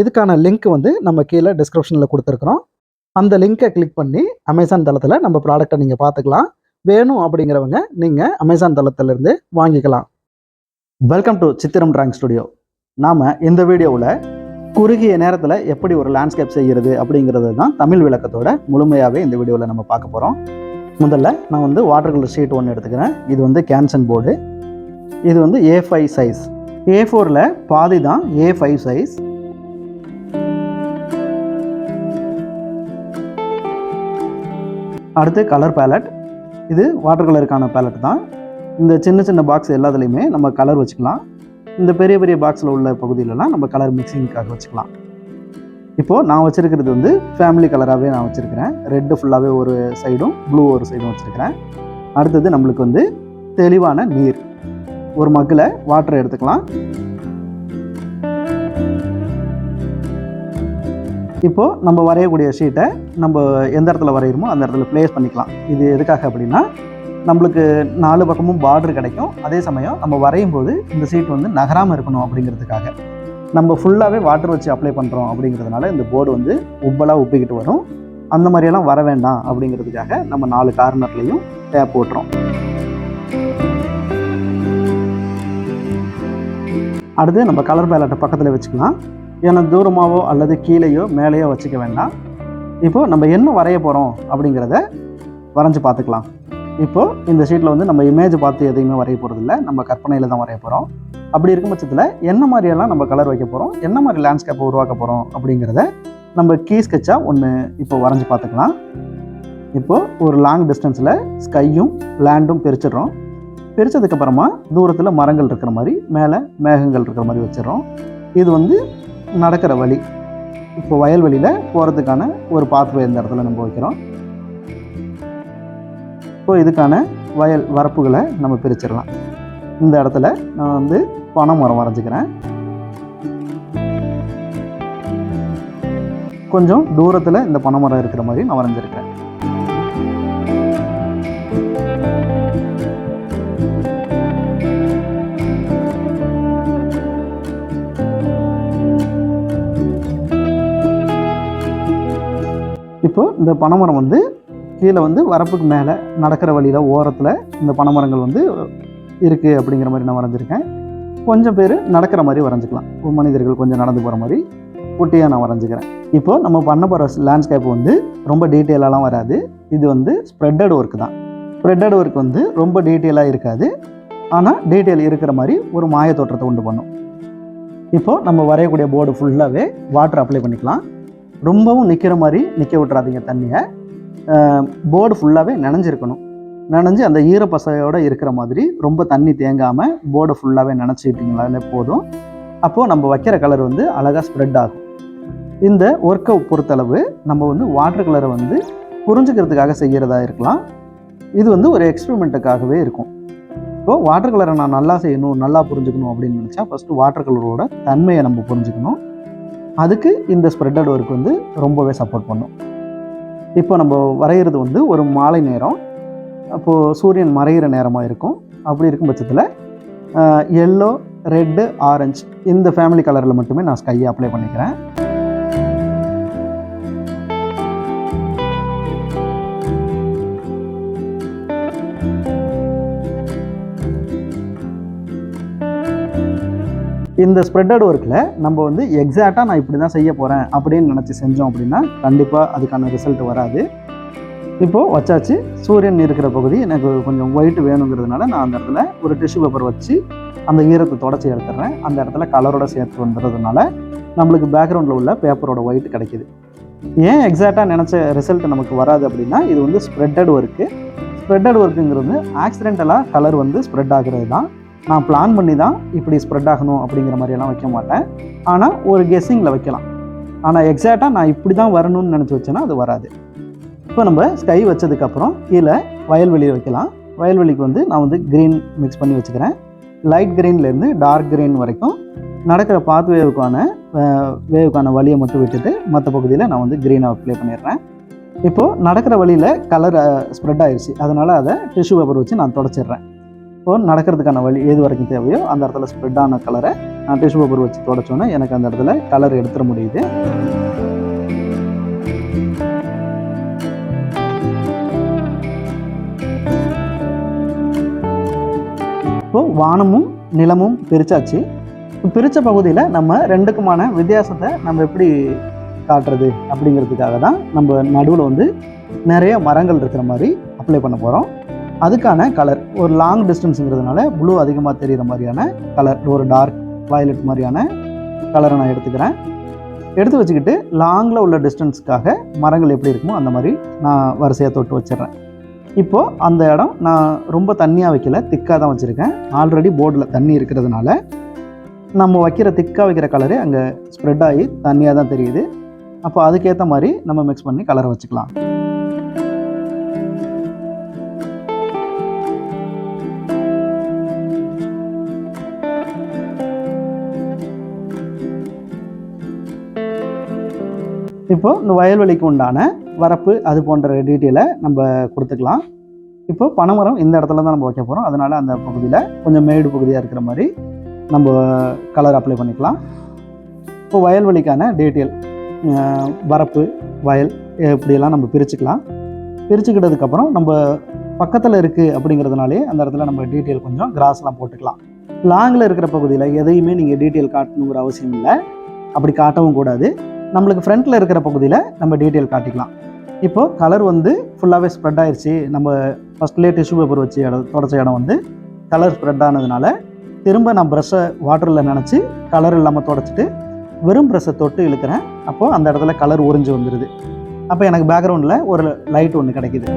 இதுக்கான லிங்க் வந்து நம்ம கீழே டிஸ்கிரிப்ஷனில் கொடுத்துருக்குறோம். அந்த லிங்கை கிளிக் பண்ணி அமேசான் தளத்தில் நம்ம ப்ராடக்டை நீங்கள் பார்த்துக்கலாம். வேணும் அப்படிங்கிறவங்க நீங்கள் அமேசான் தளத்திலிருந்து வாங்கிக்கலாம். Welcome to Chithiram drawing studio நாம் இந்த வீடியோவில் குறுகிய நேரத்தில் எப்படி ஒரு லேண்ட்ஸ்கேப் செய்கிறது அப்படிங்கிறது தான் தமிழ் விளக்கத்தோட முழுமையாகவே இந்த வீடியோவில் நம்ம பார்க்க போகிறோம் முதல்ல நான் வந்து வாட்டர் கலர் ஷீட் ஒன்று எடுத்துக்கிறேன். இது வந்து கேன்சன் போர்டு இது வந்து ஏ ஃபைவ் சைஸ் ஏ ஃபோரில் பாதி தான் ஏ ஃபைவ் சைஸ் அடுத்து கலர் பேலட் இது வாட்டர் கலருக்கான பேலட் தான். இந்த சின்ன சின்ன பாக்ஸ் எல்லாத்துலேயுமே நம்ம கலர் வச்சுக்கலாம். இந்த பெரிய பெரிய பாக்ஸில் உள்ள பகுதியிலலாம் நம்ம கலர் மிக்சிங்க்காக வச்சுக்கலாம். இப்போது நான் வச்சுருக்கிறது வந்து ஃபேமிலி கலராகவே நான் வச்சுருக்கிறேன். ரெட்டு ஃபுல்லாகவே ஒரு சைடும் ப்ளூ ஒரு சைடும் வச்சுருக்கிறேன். அடுத்தது நம்மளுக்கு வந்து தெளிவான நீர். ஒரு மக்கில் வாட்டர் எடுத்துக்கலாம். இப்போது நம்ம வரையக்கூடிய ஷீட்டை நம்ம எந்த இடத்துல வரைகிறோமோ அந்த இடத்துல ப்ளேஸ் பண்ணிக்கலாம். இது எதுக்காக அப்படின்னா நம்மளுக்கு நாலு பக்கமும் பார்டர் கிடைக்கும். அதே சமயம் நம்ம வரையும் போது இந்த சீட் வந்து நகராமல் இருக்கணும் அப்படிங்கிறதுக்காக. நம்ம ஃபுல்லாகவே வாட்டர் வச்சு அப்ளை பண்ணுறோம் அப்படிங்கிறதுனால இந்த போர்டு வந்து உப்பலாக உப்பிக்கிட்டு வரும். அந்த மாதிரியெல்லாம் வர வேண்டாம் அப்படிங்கிறதுக்காக நம்ம நாலு கார்னர்லேயும் டேப் போட்டுறோம். அடுத்து நம்ம கலர் பேலட்டை பக்கத்தில் வச்சுக்கலாம். ஏன்னா தூரமாகவோ அல்லது கீழேயோ மேலேயோ வச்சுக்க வேண்டாம். இப்போது நம்ம என்ன வரைய போகிறோம் அப்படிங்கிறத வரைஞ்சி பார்த்துக்கலாம். இப்போது இந்த ஷீட்டில் வந்து நம்ம இமேஜ் பார்த்து எதையுமே வரைய போகிறதில்ல நம்ம கற்பனையில் தான் வரைய போகிறோம் அப்படி இருக்கும் பட்சத்தில் என்ன மாதிரியெல்லாம் நம்ம கலர் வைக்க போகிறோம் என்ன மாதிரி லேண்ட்ஸ்கேப்பை உருவாக்க போகிறோம் அப்படிங்கிறத நம்ம கீ ஸ்கெட்சாக ஒன்று இப்போ வரைஞ்சி பார்த்துக்கலாம். இப்போது ஒரு லாங் டிஸ்டன்ஸில் ஸ்கையும் லேண்டும் பிரிச்சிடுறோம். பிரித்ததுக்கப்புறமா தூரத்தில் மரங்கள் இருக்கிற மாதிரி மேலே மேகங்கள் இருக்கிற மாதிரி வச்சிடுறோம். இது வந்து நடக்கிற வழி இப்போ வயல்வெளியில் போகிறதுக்கான ஒரு பாத்வே இந்த இடத்துல நம்ம வைக்கிறோம். இப்போ இதுக்கான வயல் வரப்புகளை நம்ம பிரிச்சிடலாம். இந்த இடத்துல நான் வந்து பனை மரம் வரைஞ்சிக்கிறேன். கொஞ்சம் தூரத்தில் இந்த பனை மரம் இருக்கிற மாதிரி நான் வரைஞ்சிருக்கிறேன். இப்போ இந்த பனைமரம் வந்து கீழே வந்து வரப்புக்கு மேலே நடக்கிற வழியில் ஓரத்தில் இந்த பனைமரங்கள் வந்து இருக்குது அப்படிங்கிற மாதிரி நான் வரைஞ்சிருக்கேன். கொஞ்சம் பேர் நடக்கிற மாதிரி வரைஞ்சிக்கலாம். மனிதர்கள் கொஞ்சம் நடந்து போகிற மாதிரி குட்டியாக நான் வரைஞ்சிக்கிறேன். இப்போ நம்ம பண்ண போகிற லேண்ட்ஸ்கேப் வந்து ரொம்ப டீட்டெயிலாலாம் வராது. இது வந்து ஸ்ப்ரெட்டட் ஒர்க் தான். ஸ்ப்ரெட்டட் ஒர்க் வந்து ரொம்ப டீட்டெயிலாக இருக்காது. ஆனால் டீட்டெயில் இருக்கிற மாதிரி ஒரு மாய தோற்றத்தை உண்டு பண்ணும். இப்போது நம்ம வரையக்கூடிய போர்டு ஃபுல்லாகவே வாட்டர் அப்ளை பண்ணிக்கலாம். ரொம்பவும் நிற்கிற மாதிரி நிற்க விட்றாதீங்க தண்ணியை. போர்டு ஃபுல்லாகவே நனைஞ்சிருக்கணும். நனைஞ்சு அந்த ஈரப்பசையோடு இருக்கிற மாதிரி ரொம்ப தண்ணி தேங்காமல் போர்டை ஃபுல்லாகவே நினச்சிக்கிட்டிங்களாலே போதும். அப்போது நம்ம வைக்கிற கலர் வந்து அழகாக ஸ்ப்ரெட் ஆகும். இந்த ஒர்க்கை பொறுத்தளவு நம்ம வந்து வாட்டர் கலரை வந்து புரிஞ்சுக்கிறதுக்காக செய்கிறதா இருக்கலாம். இது வந்து ஒரு எக்ஸ்பெரிமெண்ட்டுக்காகவே இருக்கும். இப்போது வாட்டர் கலரை நான் நல்லா செய்யணும் நல்லா புரிஞ்சுக்கணும் அப்படின்னு நினச்சா ஃபஸ்ட்டு வாட்டர் கலரோட தன்மையை நம்ம புரிஞ்சுக்கணும். அதுக்கு இந்த ஸ்ப்ரெட்டட் ஒர்க் வந்து ரொம்பவே சப்போர்ட் பண்ணும். இப்போ நம்ம வரைகிறது வந்து ஒரு மாலை நேரம். அப்போது சூரியன் மறைகிற நேரமாக இருக்கும். அப்படி இருக்கும் பட்சத்தில் எல்லோ ரெட்டு ஆரஞ்சு இந்த ஃபேமிலி கலரில் மட்டுமே நான் ஸ்கையை அப்ளை பண்ணிக்கிறேன். இந்த ஸ்ப்ரெட்டட் ஒர்க்கில் நம்ம வந்து எக்ஸாக்டாக நான் இப்படி தான் செய்ய போகிறேன் அப்படின்னு நினச்சி செஞ்சோம் அப்படின்னா கண்டிப்பாக அதுக்கான ரிசல்ட் வராது. இப்போது வச்சாச்சு. சூரியன் இருக்கிற பகுதி எனக்கு கொஞ்சம் ஒயிட் வேணுங்கிறதுனால நான் அந்த இடத்துல ஒரு டிஷ்யூ பேப்பர் வச்சு அந்த ஈரத்தை தொடச்சி எடுத்துடுறேன். அந்த இடத்துல கலரோட சேர்த்து வந்துடுறதுனால நம்மளுக்கு பேக்ரவுண்டில் உள்ள பேப்பரோட ஒயிட் கிடைக்கிது. ஏன் எக்ஸாக்டாக நினச்ச ரிசல்ட் நமக்கு வராது அப்படின்னா இது வந்து ஸ்ப்ரெட்டட் ஒர்க்கு ஸ்ப்ரெட்டட் ஒர்க்குங்கிறது ஆக்சிடென்டலாக கலர் வந்து ஸ்ப்ரெட் ஆகிறது தான் நான் பிளான் பண்ணி தான் இப்படி ஸ்ப்ரெட் ஆகணும் அப்படிங்கிற மாதிரியெல்லாம் வைக்க மாட்டேன். ஆனால் ஒரு கெஸ்ஸிங்கில் வைக்கலாம். ஆனால் எக்ஸாக்டாக நான் இப்படி தான் வரணும்னு நினச்சி வச்சேன்னா அது வராது. இப்போ நம்ம ஸ்கை வச்சதுக்கப்புறம் கீழே வயல்வெளி வைக்கலாம். வயல்வெளிக்கு வந்து நான் வந்து க்ரீன் மிக்ஸ் பண்ணி வச்சுக்கிறேன். லைட் க்ரீன்லேருந்து டார்க் க்ரீன் வரைக்கும் நடக்கிற பாத் வேவுக்கான வேவுக்கான வழியை மட்டும் விட்டுட்டு மற்ற பகுதியில் நான் வந்து க்ரீனை அப்ளை பண்ணிடுறேன். இப்போது நடக்கிற வழியில் கலர் ஸ்ப்ரெட் ஆயிடுச்சு அதனால் அதை டிஷ்யூ பேப்பர் வச்சு நான் தொடச்சிடுறேன். இப்போது நடக்கிறதுக்கான வழி எது வரைக்கும் தேவையோ அந்த இடத்துல ஸ்ப்ரெட் ஆன கலரை நான் டிஷ்யூ பேப்பர் வச்சு தொடச்சோன்னே எனக்கு அந்த இடத்துல கலர் எடுத்துட முடியுது. இப்போது வானமும் நிலமும் பிரிச்சாச்சு. பிரித்த பகுதியில் நம்ம ரெண்டுக்குமான வித்தியாசத்தை நம்ம எப்படி காட்டுறது அப்படிங்கிறதுக்காக தான் நம்ம நடுவில் வந்து நிறைய மரங்கள் இருக்கிற மாதிரி அப்ளை பண்ண போகிறோம் அதுக்கான கலர் ஒரு லாங் டிஸ்டன்ஸுங்கிறதுனால ப்ளூ அதிகமாக தெரிகிற மாதிரியான கலர் ஒரு டார்க் வயலட் மாதிரியான கலரை நான் எடுத்துக்கிறேன். எடுத்து வச்சுக்கிட்டு லாங்கில் உள்ள டிஸ்டன்ஸ்க்காக மரங்கள் எப்படி இருக்குமோ அந்த மாதிரி நான் வரிசையாக தொட்டு வச்சிடுறேன். இப்போது அந்த இடம் நான் ரொம்ப தண்ணியாக வைக்கல திக்காக தான் வச்சுருக்கேன். ஆல்ரெடி போர்டில் தண்ணி இருக்கிறதுனால நம்ம வைக்கிற திக்காக வைக்கிற கலரு அங்கே ஸ்ப்ரெட் ஆகி தண்ணியாக தான் தெரியுது. அப்போ அதுக்கேற்ற மாதிரி நம்ம மிக்ஸ் பண்ணி கலரை வச்சுக்கலாம். இப்போ இந்த வயல்வெளிக்கு உண்டான வரப்பு அது போன்ற டீட்டெயிலை நம்ம கொடுத்துக்கலாம். இப்போ பனைமரம் இந்த இடத்துல தான் நம்ம வைக்க போகிறோம் அதனால் அந்த பகுதியில் கொஞ்சம் மேடு பகுதியாக இருக்கிற மாதிரி நம்ம கலர் அப்ளை பண்ணிக்கலாம். இப்போ வயல்வெளிக்கான டீட்டெயில் வரப்பு வயல் இப்படியெல்லாம் நம்ம பிரிச்சுக்கலாம். பிரிச்சுக்கிட்டதுக்கப்புறம் நம்ம பக்கத்தில் இருக்குது அப்படிங்கிறதுனாலே அந்த இடத்துல நம்ம டீட்டெயில் கொஞ்சம் கிராஸ்லாம் போட்டுக்கலாம். லாங்கில் இருக்கிற பகுதியில் எதையுமே நீங்கள் டீட்டெயில் காட்டணுங்கிற அவசியம் இல்லை. அப்படி காட்டவும் கூடாது. நம்மளுக்கு ஃப்ரண்ட்டில் இருக்கிற பகுதியில் நம்ம டீட்டெயில் காட்டிக்கலாம். இப்போது கலர் வந்து ஃபுல்லாகவே ஸ்ப்ரெட் ஆயிடுச்சு நம்ம ஃபஸ்ட்லேயே டிஷ்யூ பேப்பர் வச்சு இடம் தொடச்ச இடம் வந்து கலர் ஸ்ப்ரெட் ஆனதுனால திரும்ப நான் ப்ரெஷ்ஷை வாட்டரில் நினச்சி கலர் இல்லாமல் தொடச்சிட்டு வெறும் ப்ரெஷ்ஷை தொட்டு இழுக்கிறேன். அப்போது அந்த இடத்துல கலர் உறிஞ்சு வந்துடுது அப்போ எனக்கு பேக்ரவுண்டில் ஒரு லைட் ஒன்று கிடைக்கிது.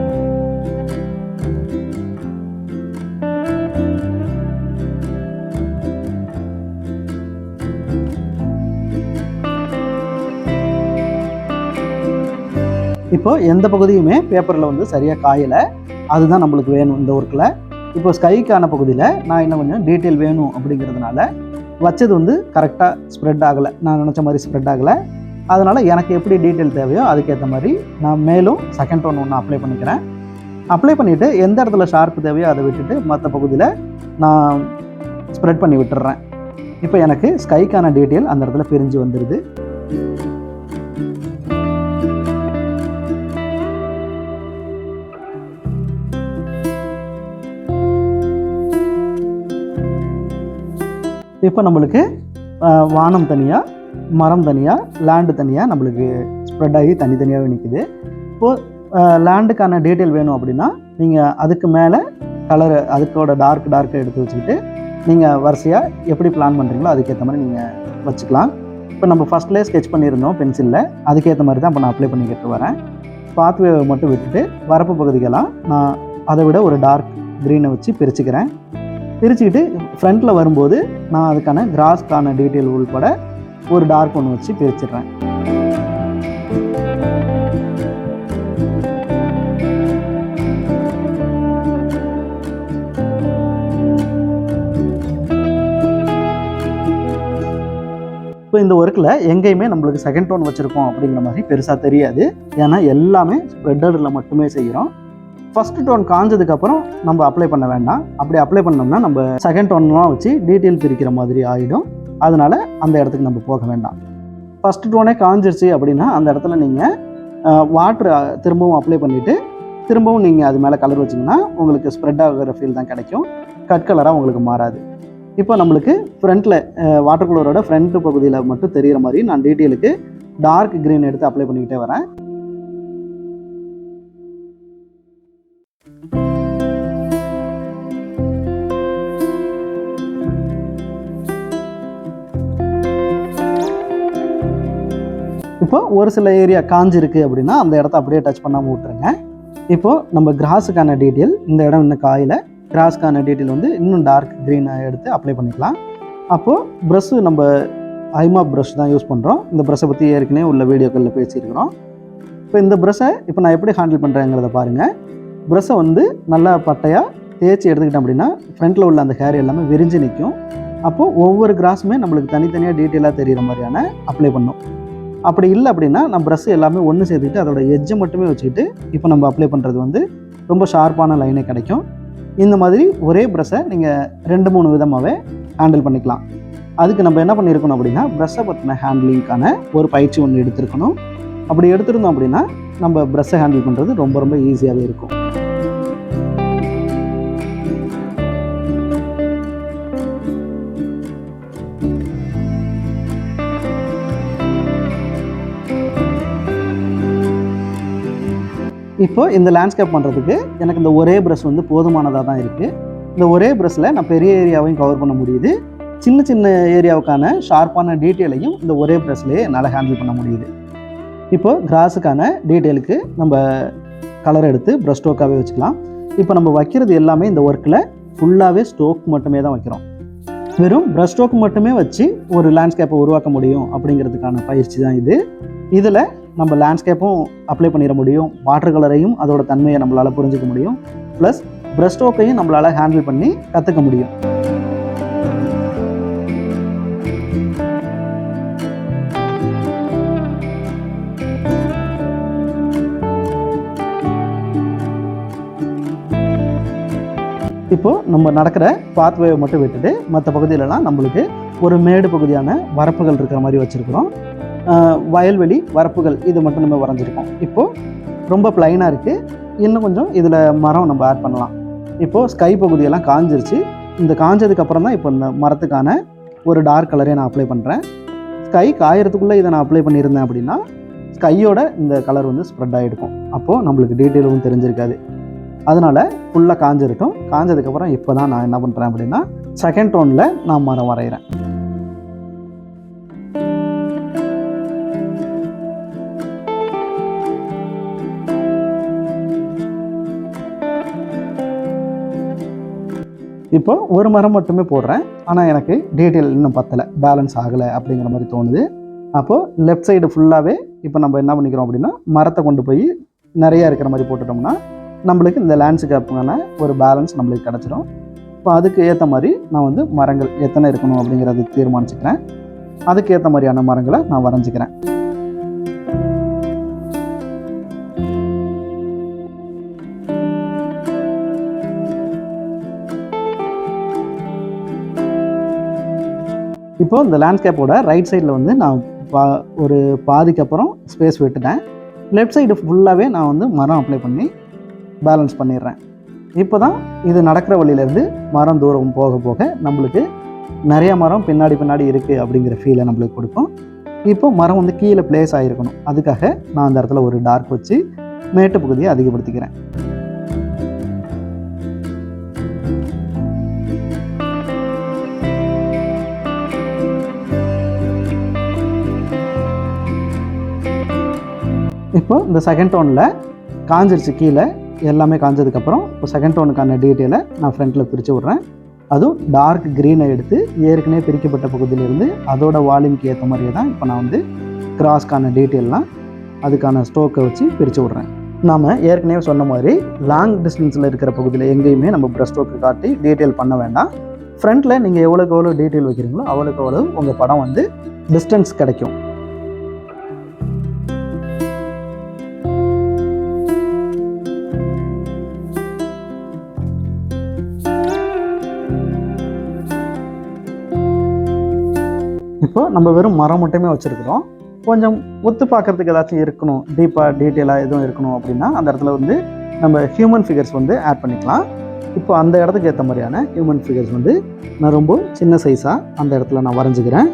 இப்போ எந்த பகுதியுமே பேப்பரில் வந்து சரியாக காயலை. அதுதான் நம்மளுக்கு வேணும் இந்த ஒர்க்கில் இப்போ ஸ்கைக்கான பகுதியில் நான் இன்னும் கொஞ்சம் டீட்டெயில் வேணும் அப்படிங்கிறதுனால வச்சது வந்து கரெக்டாக ஸ்ப்ரெட் ஆகலை. நான் நினச்ச மாதிரி ஸ்ப்ரெட் ஆகலை. அதனால் எனக்கு எப்படி டீட்டெயில் தேவையோ அதுக்கேற்ற மாதிரி நான் மேலும் செகண்ட் ஒன் ஒன்று அப்ளை பண்ணிக்கிறேன். அப்ளை பண்ணிவிட்டு எந்த இடத்துல ஷார்ப் தேவையோ அதை விட்டுட்டு மற்ற பகுதியில் நான் ஸ்ப்ரெட் பண்ணி விட்டுறேன். இப்போ எனக்கு ஸ்கைக்கான டீட்டெயில் அந்த இடத்துல பிரிஞ்சு வந்துடுது இப்போ நம்மளுக்கு வானம் தனியாக மரம் தனியாக லேண்டு தனியாக நம்மளுக்கு ஸ்ப்ரெட் ஆகி தனித்தனியாகவே நிற்குது இப்போது லேண்டுக்கான டீட்டெயில் வேணும் அப்படின்னா நீங்கள் அதுக்கு மேலே கலரு அதுக்கோட டார்க் டார்க்கை எடுத்து வச்சுக்கிட்டு நீங்கள் வரிசையாக எப்படி பிளான் பண்ணுறீங்களோ அதுக்கேற்ற மாதிரி நீங்கள் வச்சுக்கலாம். இப்போ நம்ம ஃபஸ்ட்லேயே ஸ்கெச் பண்ணியிருந்தோம் பென்சிலில் அதுக்கேற்ற மாதிரி தான் இப்போ நான் அப்ளை பண்ணிக்கிட்டு வரேன். பாத்வே மட்டும் விட்டுட்டு வரப்பு பகுதிகளாக நான் அதை விட ஒரு டார்க் க்ரீனை வச்சு பிரிச்சுக்கிறேன். பிரிச்சுக்கிட்டு ஃப்ரண்ட்டில் வரும்போது நான் அதுக்கான கிராஸ்க்கான டீட்டெயில் உள்பட ஒரு டார்க் ஒன்று வச்சு பிரிச்சிடுறேன். இப்போ இந்த ஒர்க்கில் எங்கேயுமே நம்மளுக்கு செகண்ட் டோன் வச்சுருக்கோம் அப்படிங்கிற மாதிரி பெருசாக தெரியாது. ஏன்னா எல்லாமே ஸ்ப்ரெட்டரில் மட்டுமே செய்கிறோம். ஃபஸ்ட்டு டோன் காஞ்சதுக்கப்புறம் நம்ம அப்ளை பண்ண வேண்டாம். அப்படி அப்ளை பண்ணோம்னா நம்ம செகண்ட் டோன்லாம் வச்சு டீட்டெயில் பிரிக்கிற மாதிரி ஆகிடும் அதனால அந்த இடத்துக்கு நம்ம போக வேண்டாம். ஃபர்ஸ்ட் டோனே காஞ்சிருச்சு அப்படின்னா அந்த இடத்துல நீங்கள் வாட்ரு திரும்பவும் அப்ளை பண்ணிவிட்டு திரும்பவும் நீங்கள் அது மேலே கலர் வச்சிங்கன்னா உங்களுக்கு ஸ்ப்ரெட் ஆகிற ஃபீல் தான் கிடைக்கும். கட் கலராக உங்களுக்கு மாறாது. இப்போ நம்மளுக்கு ஃப்ரண்ட்டில் வாட்டர் கலரோட ஃப்ரண்ட் பகுதியில் மட்டும் தெரிகிற மாதிரி நான் டீட்டெயிலுக்கு டார்க் க்ரீன் எடுத்து அப்ளை பண்ணிக்கிட்டே வரேன். இப்போ ஒரு சில ஏரியா காஞ்சிருக்கு அப்படின்னா அந்த இடத்த அப்படியே டச் பண்ணாமல் விட்டுருங்க. இப்போது நம்ம கிராஸுக்கான டீட்டெயில் இந்த இடம் இன்னும் காயில். கிராஸ்க்கான டீட்டெயில் வந்து இன்னும் டார்க் க்ரீனாக எடுத்து அப்ளை பண்ணிக்கலாம். அப்போது ப்ரெஷ்ஷு நம்ம ஐமா ப்ரஷ் தான் யூஸ் பண்ணுறோம் இந்த ப்ரஷ்ஷை பற்றி ஏற்கனவே உள்ள வீடியோக்களில் பேசியிருக்கிறோம். இப்போ இந்த ப்ரஷ்ஷை இப்போ நான் எப்படி ஹேண்டில் பண்ணுறேங்கிறத பாருங்கள் ப்ரஷ்ஷை வந்து நல்லா பட்டையாக தேய்ச்சி எடுத்துக்கிட்டேன் அப்படின்னா ஃப்ரண்ட்டில் உள்ள அந்த ஹேர் எல்லாமே விரிஞ்சு நிற்கும் அப்போது ஒவ்வொரு கிராஸுமே நம்மளுக்கு தனித்தனியாக டீட்டெயிலாக தெரிகிற மாதிரியான அப்ளை பண்ணும். அப்படி இல்லை அப்படின்னா நம்ம ப்ரஷ் எல்லாமே ஒன்று சேர்த்துக்கிட்டு அதோட எஜ்ஜை மட்டுமே வச்சுக்கிட்டு இப்போ நம்ம அப்ளை பண்ணுறது வந்து ரொம்ப ஷார்ப்பான லைனே கிடைக்கும். இந்த மாதிரி ஒரே ப்ரஷ்ஷை நீங்கள் ரெண்டு மூணு விதமாகவே ஹேண்டில் பண்ணிக்கலாம். அதுக்கு நம்ம என்ன பண்ணியிருக்கணும் அப்படின்னா ப்ரஷ்ஷை பற்றின ஹேண்ட்லிங்க்கான ஒரு பயிற்சி ஒன்று எடுத்திருக்கணும். அப்படி எடுத்திருந்தோம் அப்படின்னா நம்ம ப்ரஷ்ஷை ஹேண்டில் பண்ணுறது ரொம்ப ரொம்ப ஈஸியாகவே இருக்கும். இப்போ இந்த லேண்ட்ஸ்கேப் பண்ணுறதுக்கு எனக்கு இந்த ஒரே ப்ரஷ் வந்து போதுமானதாக தான் இருக்குது இந்த ஒரே ப்ரஷ்ஷில் நான் பெரிய ஏரியாவையும் கவர் பண்ண முடியுது. சின்ன சின்ன ஏரியாவுக்கான ஷார்ப்பான டீட்டெயிலையும் இந்த ஒரே ப்ரஷ்லேயே என்னால் ஹேண்டில் பண்ண முடியுது. இப்போது கிராஸுக்கான டீட்டெயிலுக்கு நம்ம கலர் எடுத்து ப்ரஷ் ஸ்டோக்காகவே வச்சுக்கலாம். இப்போ நம்ம வைக்கிறது எல்லாமே இந்த ஒர்க்கில் ஃபுல்லாகவே ஸ்டோக் மட்டுமே தான் வைக்கிறோம். வெறும் ப்ரஷ் ஸ்டோக் மட்டுமே வச்சு ஒரு லேண்ட்ஸ்கேப்பை உருவாக்க முடியும் அப்படிங்கிறதுக்கான பயிற்சி தான் இது. இதில் நம்ம லேண்ட்ஸ்கேப்பும் அப்ளை பண்ணிட முடியும். வாட்டர் கலரையும் அதோட தன்மையை நம்மளால் புரிஞ்சிக்க முடியும். ப்ளஸ் ப்ரஷ் ஸ்ட்ரோக்கையும் நம்மளால் ஹேண்டில் பண்ணி கற்றுக்க முடியும். இப்போது நம்ம நடக்கிற பாத்வேவை மட்டும் விட்டுட்டு மற்ற பகுதியிலலாம் நம்மளுக்கு ஒரு மேடு பகுதியான வரப்புகள் இருக்கிற மாதிரி வச்சுருக்குறோம். வயல்வெளி வரப்புகள் இது மட்டும் நம்ம வரைஞ்சிருக்கோம். இப்போது ரொம்ப ப்ளைனாக இருக்குது இன்னும் கொஞ்சம் இதில் மரம் நம்ம ஆட் பண்ணலாம். இப்போது ஸ்கை பகுதியெல்லாம் காஞ்சிருச்சு. இந்த காஞ்சதுக்கப்புறம் தான் இப்போ இந்த மரத்துக்கான ஒரு டார்க் கலரே நான் அப்ளை பண்ணுறேன் ஸ்கை காயறதுக்குள்ளே இதை நான் அப்ளை பண்ணியிருந்தேன் அப்படின்னா ஸ்கையோட இந்த கலர் வந்து ஸ்ப்ரெட் ஆகிருக்கும் அப்போது நம்மளுக்கு டீட்டெயிலும் தெரிஞ்சிருக்காது. அதனால் ஃபுல்லாக காஞ்சிருக்கும் காஞ்சதுக்கப்புறம் இப்போ தான் நான் என்ன பண்ணுறேன் அப்படின்னா செகண்ட் டோனில் நான் மரம் வரைகிறேன் இப்போ ஒரு மரம் மட்டுமே போடுறேன். ஆனால் எனக்கு டீட்டெயில் இன்னும் பத்தலை. பேலன்ஸ் ஆகலை அப்படிங்கிற மாதிரி தோணுது. அப்போது லெஃப்ட் சைடு ஃபுல்லாகவே இப்போ நம்ம என்ன பண்ணிக்கிறோம் அப்படின்னா மரத்தை கொண்டு போய் நிறையா இருக்கிற மாதிரி போட்டுட்டோம்னா நம்மளுக்கு இந்த லேண்ட்ஸ்கேப்புக்கான ஒரு பேலன்ஸ் நம்மளுக்கு கிடச்சிடும் இப்போ அதுக்கு ஏற்ற மாதிரி நான் வந்து மரங்கள் எத்தனை இருக்கணும் அப்படிங்கிறது தீர்மானிச்சுக்கிறேன். அதுக்கு ஏற்ற மாதிரியான மரங்களை நான் வரைஞ்சிக்கிறேன். இப்போ இந்த லேண்ட்ஸ்கேப்போட ரைட் சைடில் வந்து நான் பா ஒரு பாதிக்கு அப்புறம் ஸ்பேஸ் விட்டுட்டேன். லெஃப்ட் சைடு ஃபுல்லாகவே நான் வந்து மரம் அப்ளை பண்ணி பேலன்ஸ் பண்ணிடுறேன். இப்போ தான் இது நடக்கிற வழியிலேருந்து மரம் தூரம் போக போக நம்மளுக்கு நிறைய மரம் பின்னாடி பின்னாடி இருக்குது அப்படிங்கிற ஃபீலை நம்மளுக்கு கொடுக்கும். இப்போ மரம் வந்து கீழே பிளேஸ் ஆகிருக்கணும் அதுக்காக நான் அந்த இடத்துல ஒரு டார்க் வச்சு மேட்டு பகுதியை அதிகப்படுத்திக்கிறேன். இப்போ இந்த செகண்ட் டோனில் காஞ்சிருச்சு கீழே எல்லாமே காஞ்சதுக்கப்புறம் இப்போ செகண்ட் டோனுக்கான டீட்டெயிலை நான் ஃப்ரண்ட்டில் பிரித்து விட்றேன். அதுவும் டார்க் க்ரீனை எடுத்து ஏற்கனவே பிரிக்கப்பட்ட பகுதியிலேருந்து அதோட வால்யூம்க்கு ஏற்ற மாதிரியே தான் இப்போ நான் வந்து கிராஸ்க்கான டீட்டெயிலெலாம் அதுக்கான ஸ்டோக்கை வச்சு பிரித்து விட்றேன். நாம் ஏற்கனவே சொன்ன மாதிரி லாங் டிஸ்டன்ஸில் இருக்கிற பகுதியில் எங்கேயுமே நம்ம ப்ரஷ் ஸ்ட்ரோக்கு காட்டி டீட்டெயில் பண்ண வேண்டாம். ஃப்ரண்ட்டில் நீங்கள் எவ்வளோக்கு எவ்வளோ டீட்டெயில் வைக்கிறீங்களோ அவ்வளோக்கு அவ்வளோ உங்கள் படம் வந்து டிஸ்டன்ஸ் கிடைக்கும். இப்போ நம்ம வெறும் மரம் மட்டுமே வச்சுருக்குறோம். கொஞ்சம் ஒத்து பார்க்கறதுக்கு ஏதாச்சும் இருக்கணும். டீப்பாக டீட்டெயிலாக எதுவும் இருக்கணும் அப்படின்னா அந்த இடத்துல வந்து நம்ம ஹியூமன் ஃபிகர்ஸ் வந்து ஆட் பண்ணிக்கலாம். இப்போ அந்த இடத்துக்கு ஏற்ற மாதிரியான ஹியூமன் ஃபிகர்ஸ் வந்து நான் ரொம்ப சின்ன சைஸாக அந்த இடத்துல நான் வரைஞ்சிக்கிறேன்.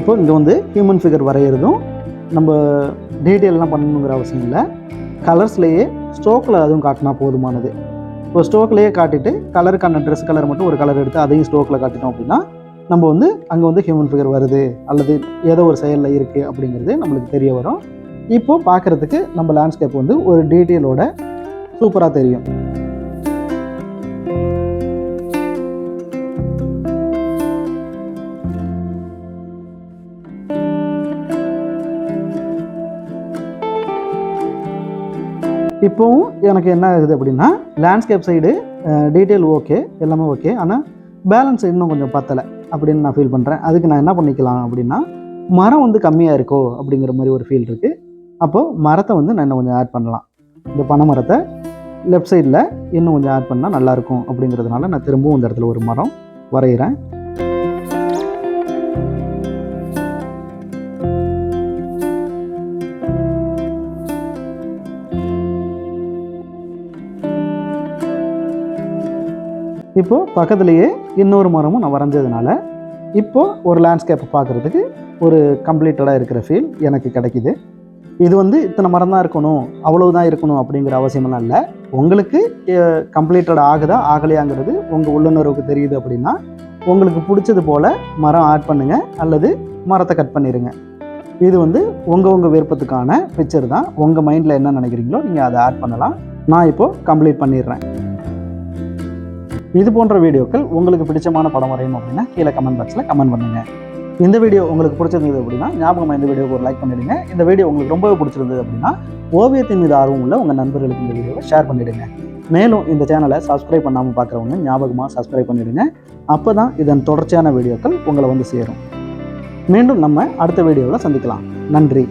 இப்போ இங்கே வந்து ஹியூமன் ஃபிகர் வரைகிறதும் நம்ம டீட்டெயிலெலாம் பண்ணணுங்கிற அவசியம் இல்லை. கலர்ஸ்லேயே ஸ்டோக்கில் அதுவும் காட்டினா போதுமானது. இப்போ ஸ்டோக்லேயே காட்டிட்டு கலருக்கான ட்ரெஸ் கலர் மட்டும் ஒரு கலர் எடுத்து அதையும் ஸ்டோக்கில் காட்டிட்டோம் அப்படின்னா நம்ம வந்து அங்கே வந்து ஹியூமன் ஃபிகர் வருது அல்லது ஏதோ ஒரு செயலில் இருக்குது அப்படிங்கிறது நம்மளுக்கு தெரிய வரும். இப்போது பார்க்குறதுக்கு நம்ம லேண்ட்ஸ்கேப் வந்து ஒரு டீட்டெயிலோட சூப்பராக தெரியும். இப்போவும் எனக்கு என்ன ஆகுது அப்படின்னா லேண்ட்ஸ்கேப் சைடு டீட்டெயில் ஓகே எல்லாமே ஓகே ஆனால் பேலன்ஸ் இன்னும் கொஞ்சம் பத்தலை அப்படின்னு நான் ஃபீல் பண்ணுறேன் அதுக்கு நான் என்ன பண்ணிக்கலாம் அப்படின்னா மரம் வந்து கம்மியாக இருக்கோ அப்படிங்கிற மாதிரி ஒரு ஃபீல் இருக்குது அப்போது மரத்தை வந்து நான் இன்னும் கொஞ்சம் ஆட் பண்ணலாம். இந்த பனை மரத்தை லெஃப்ட் சைடில் இன்னும் கொஞ்சம் ஆட் பண்ணால் நல்லாயிருக்கும் அப்படிங்கிறதுனால நான் திரும்பவும் இந்த இடத்துல ஒரு மரம் வரைகிறேன் இப்போது பக்கத்துலேயே இன்னொரு மரமும் நான் வரைஞ்சதுனால இப்போது ஒரு லேண்ட்ஸ்கேப்பை பார்க்குறதுக்கு ஒரு கம்ப்ளீட்டடாக இருக்கிற ஃபீல் எனக்கு கிடைக்கிது. இது வந்து இத்தனை மரம் தான் இருக்கணும் அவ்வளவுதான் இருக்கணும் அப்படிங்கிற அவசியமெல்லாம் இல்லை. உங்களுக்கு கம்ப்ளீட்டட் ஆகுதா ஆகலையாங்கிறது உங்கள் உள்ளுணர்வுக்கு தெரியுது அப்படின்னா உங்களுக்கு பிடிச்சது போல் மரம் ஆட் பண்ணுங்கள் அல்லது மரத்தை கட் பண்ணிடுங்க இது வந்து உங்கள் உங்கள் விருப்பத்துக்கான பிக்சர் தான். உங்கள் மைண்டில் என்ன நினைக்கிறீங்களோ நீங்கள் அதை ஆட் பண்ணலாம். நான் இப்போது கம்ப்ளீட் பண்ணிடுறேன். இது போன்ற வீடியோக்கள் உங்களுக்கு பிடிச்சமான படம் வரையும் அப்படின்னா கீழே கமெண்ட் பாக்ஸில் கமெண்ட் பண்ணுங்கள் இந்த வீடியோ உங்களுக்கு பிடிச்சிருந்தது அப்படின்னா ஞாபகமாக இந்த வீடியோக்கு ஒரு லைக் பண்ணிடுங்க. இந்த வீடியோ உங்களுக்கு ரொம்பவே பிடிச்சிருந்தது அப்படின்னா ஓவியத்தின் மீது ஆர்வம் உள்ள உங்கள் நண்பர்களுக்கு இந்த வீடியோவை ஷேர் பண்ணிடுங்க. மேலும் இந்த சேனலை சப்ஸ்கிரைப் பண்ணாமல் பார்க்குறவங்க ஞாபகமாக சப்ஸ்கிரைப் பண்ணிடுங்க. அப்போ தான் இதன் தொடர்ச்சியான வீடியோக்கள் உங்களை வந்து சேரும். மீண்டும் நம்ம அடுத்த வீடியோவில் சந்திக்கலாம். நன்றி.